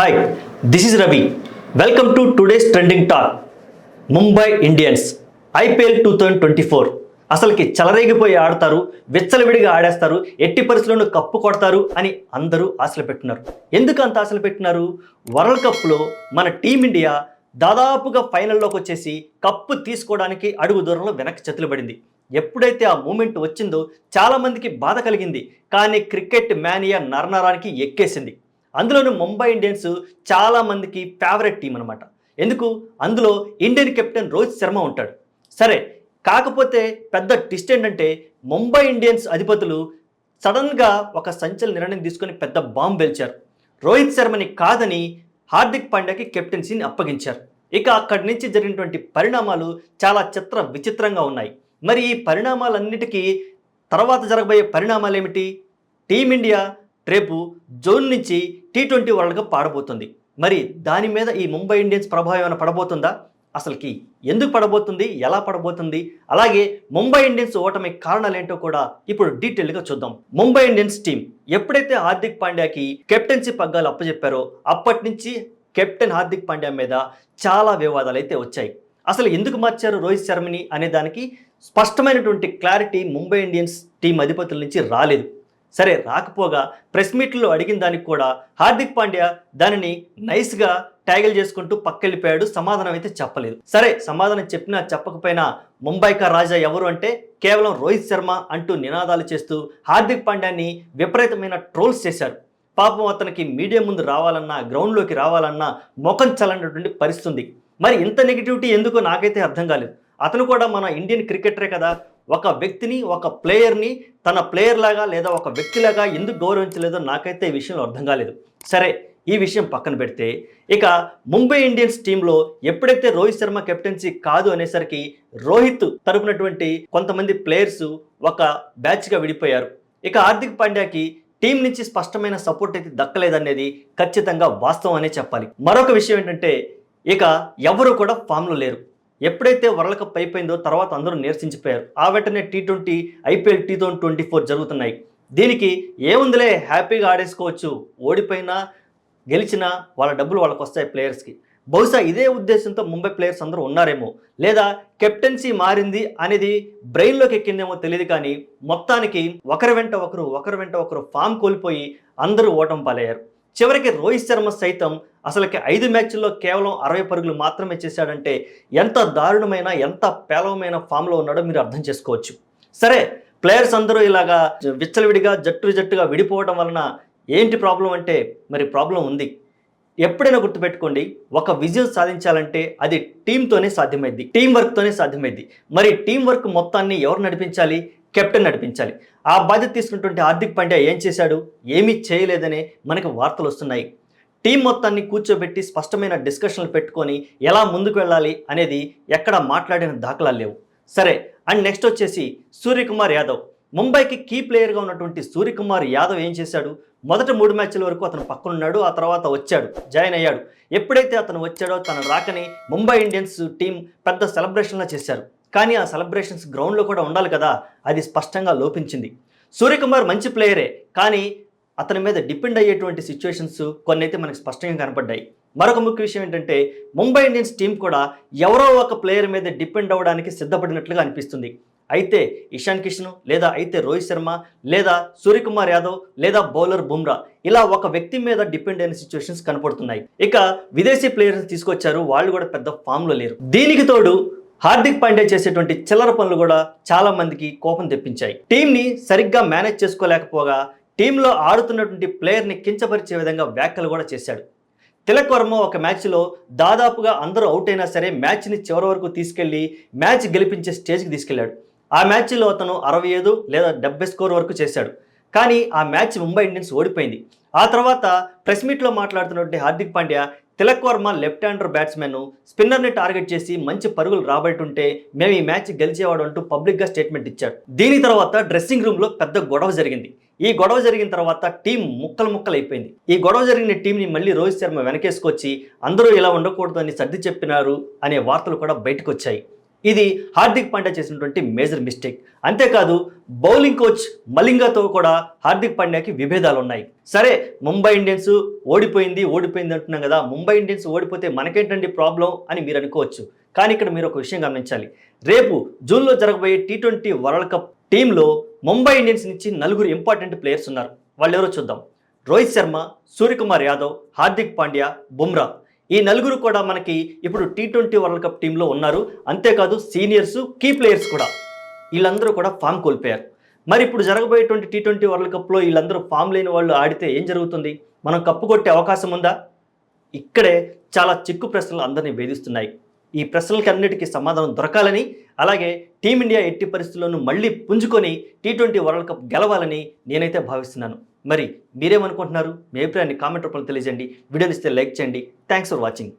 Hi this is Ravi welcome to today's trending talk Mumbai Indians IPL two thousand twenty four అసలుకి చలరేగిపోయి ఆడతారు విచ్చలవిడిగా ఆడేస్తారు ఎట్టి పరిస్థితుల్లోనూ కప్పు కొడతారు అని అందరూ ఆశలు పెట్టినారు ఎందుకు అంత ఆశలు పెట్టినారు? వరల్డ్ కప్లో మన టీమిండియా దాదాపుగా ఫైనల్లోకి వచ్చేసి కప్పు తీసుకోవడానికి అడుగు దూరంలో వెనక్కి చేతులు పడింది. ఎప్పుడైతే ఆ మూమెంట్ వచ్చిందో చాలామందికి బాధ కలిగింది. కానీ క్రికెట్ మేనియా నరనరానికి ఎక్కేసింది. అందులోనూ ముంబై ఇండియన్స్ చాలా మందికి ఫేవరెట్ టీం అనమాట ఎందుకు? అందులో ఇండియన్ కెప్టెన్ రోహిత్ శర్మ ఉంటాడు. సరే కాకపోతే పెద్ద ట్విస్ట్ ఏంటంటే ముంబై ఇండియన్స్ అధిపతులు సడన్గా ఒక సంచలన నిర్ణయం తీసుకొని పెద్ద బాంబు పేల్చారు రోహిత్ శర్మని కాదని హార్దిక్ పాండ్యాకి కెప్టెన్సీని అప్పగించారు. ఇక అక్కడి నుంచి జరిగినటువంటి పరిణామాలు చాలా చిత్ర విచిత్రంగా ఉన్నాయి. మరి ఈ పరిణామాలన్నిటికీ తర్వాత జరగబోయే పరిణామాలు ఏమిటి టీమిండియా రేపు జోన్ నుంచి టీ ట్వంటీ వరల్డ్ కప్ ఆడబోతుంది మరి దాని మీద ఈ ముంబై ఇండియన్స్ ప్రభావం ఏమైనా పడబోతుందా? అసలుకి ఎందుకు పడబోతుంది? ఎలా పడబోతుంది? అలాగే ముంబై ఇండియన్స్ ఓటమి కారణాలు ఏంటో కూడా ఇప్పుడు డీటెయిల్గా చూద్దాం. ముంబై ఇండియన్స్ టీం ఎప్పుడైతే హార్దిక్ పాండ్యాకి కెప్టెన్సీ పగ్గాలు అప్పచెప్పారో అప్పటి నుంచి కెప్టెన్ హార్దిక్ పాండ్యా మీద చాలా వివాదాలు అయితే వచ్చాయి. అసలు ఎందుకు మార్చారు రోహిత్ శర్మని అనే దానికి స్పష్టమైనటువంటి క్లారిటీ ముంబై ఇండియన్స్ టీం అధిపతుల నుంచి రాలేదు. సరే రాకపోగా ప్రెస్ మీట్లో అడిగిన దానికి కూడా హార్దిక్ పాండ్యా దానిని నైస్గా ట్యాగిల్ చేసుకుంటూ పక్కెళ్ళిపోయాడు. సమాధానం అయితే చెప్పలేదు. సరే సమాధానం చెప్పినా చెప్పకపోయినా ముంబైకా రాజా ఎవరు అంటే కేవలం రోహిత్ శర్మ అంటూ నినాదాలు చేస్తూ హార్దిక్ పాండ్యాని విపరీతమైన ట్రోల్స్ చేశారు. పాపం అతనికి మీడియా ముందు రావాలన్నా గ్రౌండ్లోకి రావాలన్నా ముఖం చల్లనటువంటి పరిస్థితుంది మరి ఇంత నెగిటివిటీ ఎందుకో నాకైతే అర్థం కాలేదు. అతను కూడా మన ఇండియన్ క్రికెటరే కదా ఒక వ్యక్తిని ఒక ప్లేయర్ని తన ప్లేయర్ లాగా లేదా ఒక వ్యక్తిలాగా ఎందుకు గౌరవించలేదో నాకైతే ఈ విషయంలో అర్థం కాలేదు. సరే ఈ విషయం పక్కన పెడితే ఇక ముంబై ఇండియన్స్ టీంలో ఎప్పుడైతే రోహిత్ శర్మ కెప్టెన్సీ కాదు అనేసరికి రోహిత్ తరపునటువంటి కొంతమంది ప్లేయర్స్ ఒక బ్యాచ్గా విడిపోయారు. ఇక హార్దిక్ పాండ్యాకి టీం నుంచి స్పష్టమైన సపోర్ట్ అయితే దక్కలేదనేది ఖచ్చితంగా వాస్తవం అనే చెప్పాలి. మరొక విషయం ఏంటంటే ఇక ఎవరు కూడా ఫామ్లో లేరు. ఎప్పుడైతే వరల్డ్ కప్ అయిపోయిందో తర్వాత అందరూ నిరసించిపోయారు. ఆ వెంటనే T twenty IPL two thousand twenty four జరుగుతున్నాయి. దీనికి ఏముందిలే హ్యాపీగా ఆడేసుకోవచ్చు. ఓడిపోయినా గెలిచినా వాళ్ళ డబ్బులు వాళ్ళకి వస్తాయి ప్లేయర్స్కి. బహుశా ఇదే ఉద్దేశంతో ముంబై ప్లేయర్స్ అందరూ ఉన్నారేమో. లేదా కెప్టెన్సీ మారింది అనేది బ్రెయిన్లోకి ఎక్కిందేమో తెలియదు కానీ మొత్తానికి ఒకరి వెంట ఒకరు ఒకరి వెంట ఒకరు ఫామ్ కోల్పోయి అందరూ ఓటం పాలయ్యారు. చివరికి రోహిత్ శర్మ సైతం అసలుకి ఐదు మ్యాచ్ల్లో కేవలం అరవై పరుగులు మాత్రమే చేశాడంటే ఎంత దారుణమైన ఎంత పేలవమైన ఫామ్లో ఉన్నాడో మీరు అర్థం చేసుకోవచ్చు. సరే ప్లేయర్స్ అందరూ ఇలాగా విచ్చలవిడిగా జట్టు జట్టుగా విడిపోవడం వలన ఏంటి ప్రాబ్లం అంటే మరి ప్రాబ్లం ఉంది. ఎప్పుడైనా గుర్తుపెట్టుకోండి ఒక విజయం సాధించాలంటే అది టీంతోనే సాధ్యమైంది టీం వర్క్తోనే సాధ్యమైంది మరి టీం వర్క్ మొత్తాన్ని ఎవరు నడిపించాలి? కెప్టెన్ నడిపించాలి. ఆ బాధ్యత తీసుకున్నటువంటి హార్దిక్ పాండ్యా ఏం చేశాడు? ఏమీ చేయలేదనే మనకు వార్తలు వస్తున్నాయి. టీం మొత్తాన్ని కూర్చోబెట్టి స్పష్టమైన డిస్కషన్లు పెట్టుకొని ఎలా ముందుకు వెళ్ళాలి అనేది ఎక్కడ మాట్లాడిన దాఖలాలు లేవు. సరే అండ్ నెక్స్ట్ వచ్చేసి సూర్యకుమార్ యాదవ్. ముంబైకి కీ ప్లేయర్గా ఉన్నటువంటి సూర్యకుమార్ యాదవ్ ఏం చేశాడు? మొదట మూడు మ్యాచ్ల వరకు అతను పక్కనున్నాడు ఆ తర్వాత వచ్చాడు జాయిన్ అయ్యాడు. ఎప్పుడైతే అతను వచ్చాడో తన రాకని ముంబై ఇండియన్స్ టీం పెద్ద సెలబ్రేషన్లా చేశారు. కానీ ఆ సెలబ్రేషన్స్ గ్రౌండ్లో కూడా ఉండాలి కదా అది స్పష్టంగా లోపించింది. సూర్యకుమార్ మంచి ప్లేయరే కానీ అతని మీద డిపెండ్ అయ్యేటువంటి సిచ్యువేషన్స్ కొన్ని అయితే మనకు స్పష్టంగా కనపడ్డాయి. మరొక ముఖ్య విషయం ఏంటంటే ముంబై ఇండియన్స్ టీం కూడా ఎవరో ఒక ప్లేయర్ మీద డిపెండ్ అవ్వడానికి సిద్ధపడినట్లుగా అనిపిస్తుంది. అయితే ఇషాన్ కిషన్ లేదా అయితే రోహిత్ శర్మ లేదా సూర్యకుమార్ యాదవ్ లేదా బౌలర్ బుమ్రా ఇలా ఒక వ్యక్తి మీద డిపెండ్ అయిన సిచ్యువేషన్స్ కనపడుతున్నాయి. ఇక విదేశీ ప్లేయర్స్ తీసుకొచ్చారు వాళ్ళు కూడా పెద్ద ఫామ్లో లేరు. దీనికి తోడు హార్దిక్ పాండ్యా చేసేటువంటి చిల్లర పనులు కూడా చాలా మందికి కోపం తెప్పించాయి. టీంని సరిగ్గా మేనేజ్ చేసుకోలేకపోగా టీంలో ఆడుతున్నటువంటి ప్లేయర్ని కించపరిచే విధంగా వ్యాఖ్యలు కూడా చేశాడు. తిలక్ వర్మ ఒక మ్యాచ్లో దాదాపుగా అందరూ అవుట్ అయినా సరే మ్యాచ్ని చివరి వరకు తీసుకెళ్ళి మ్యాచ్ గెలిపించే స్టేజ్కి తీసుకెళ్ళాడు ఆ మ్యాచ్లో అతను అరవై ఐదు లేదా డెబ్బై స్కోర్ వరకు చేశాడు. కానీ ఆ మ్యాచ్ ముంబై ఇండియన్స్ ఓడిపోయింది. ఆ తర్వాత ప్రెస్ మీట్లో మాట్లాడుతున్నటువంటి Hardik Pandya Tilak Varma left hander batsmen. స్పిన్నర్ని target చేసి మంచి పరుగులు రాబట్టుంటే మేము ఈ మ్యాచ్ గెలిచేవాడు అంటూ పబ్లిక్గా స్టేట్మెంట్ ఇచ్చాడు దీని తర్వాత డ్రెస్సింగ్ రూమ్లో పెద్ద గొడవ జరిగింది. ఈ గొడవ జరిగిన తర్వాత టీం ముక్కలు ముక్కలు అయిపోయింది ఈ గొడవ జరిగిన టీంని మళ్ళీ రోహిత్ శర్మ వెనకేసుకొచ్చి అందరూ ఇలా ఉండకూడదు అని సర్ది చెప్పినారు అనే వార్తలు కూడా బయటకు వచ్చాయి ఇది హార్దిక్ పాండ్యా చేసినటువంటి మేజర్ మిస్టేక్. అంతేకాదు బౌలింగ్ కోచ్ మలింగాతో కూడా హార్దిక్ పాండ్యాకి విభేదాలు ఉన్నాయి సరే ముంబై ఇండియన్స్ ఓడిపోయింది ఓడిపోయింది అంటున్నాం కదా ముంబై ఇండియన్స్ ఓడిపోతే మనకేంటండి ప్రాబ్లం అని మీరు అనుకోవచ్చు. కానీ ఇక్కడ మీరు ఒక విషయం గమనించాలి. రేపు జూన్లో జరగబోయే టీ ట్వంటీ వరల్డ్ కప్ టీంలో ముంబై ఇండియన్స్ నుంచి నలుగురు ఇంపార్టెంట్ ప్లేయర్స్ ఉన్నారు. వాళ్ళు ఎవరో చూద్దాం. రోహిత్ శర్మ సూర్యకుమార్ యాదవ్ హార్దిక్ పాండ్యా బుమ్రా. ఈ నలుగురు కూడా మనకి ఇప్పుడు టీ ట్వంటీ వరల్డ్ కప్ టీంలో ఉన్నారు. అంతేకాదు సీనియర్స్ కీ ప్లేయర్స్ కూడా. వీళ్ళందరూ కూడా ఫామ్ కోల్పోయారు. మరి ఇప్పుడు జరగబోయేటువంటి టీ ట్వంటీ వరల్డ్ కప్లో వీళ్ళందరూ ఫామ్ లేని వాళ్ళు ఆడితే ఏం జరుగుతుంది? మనం కప్పు కొట్టే అవకాశం ఉందా? ఇక్కడే చాలా చిక్కు ప్రశ్నలు అందరినీ వేధిస్తున్నాయి. ఈ ప్రశ్నలకి అన్నిటికీ సమాధానం దొరకాలని అలాగే టీమిండియా ఎట్టి పరిస్థితుల్లోనూ మళ్ళీ పుంజుకొని టీ ట్వంటీ వరల్డ్ కప్ గెలవాలని నేనైతే భావిస్తున్నాను. మరి మీరేమనుకుంటున్నారు? మీ అభిప్రాయాన్ని కామెంట్ రూపంలో తెలియజేయండి. వీడియోని ఇస్తే లైక్ చేయండి. Thanks for watching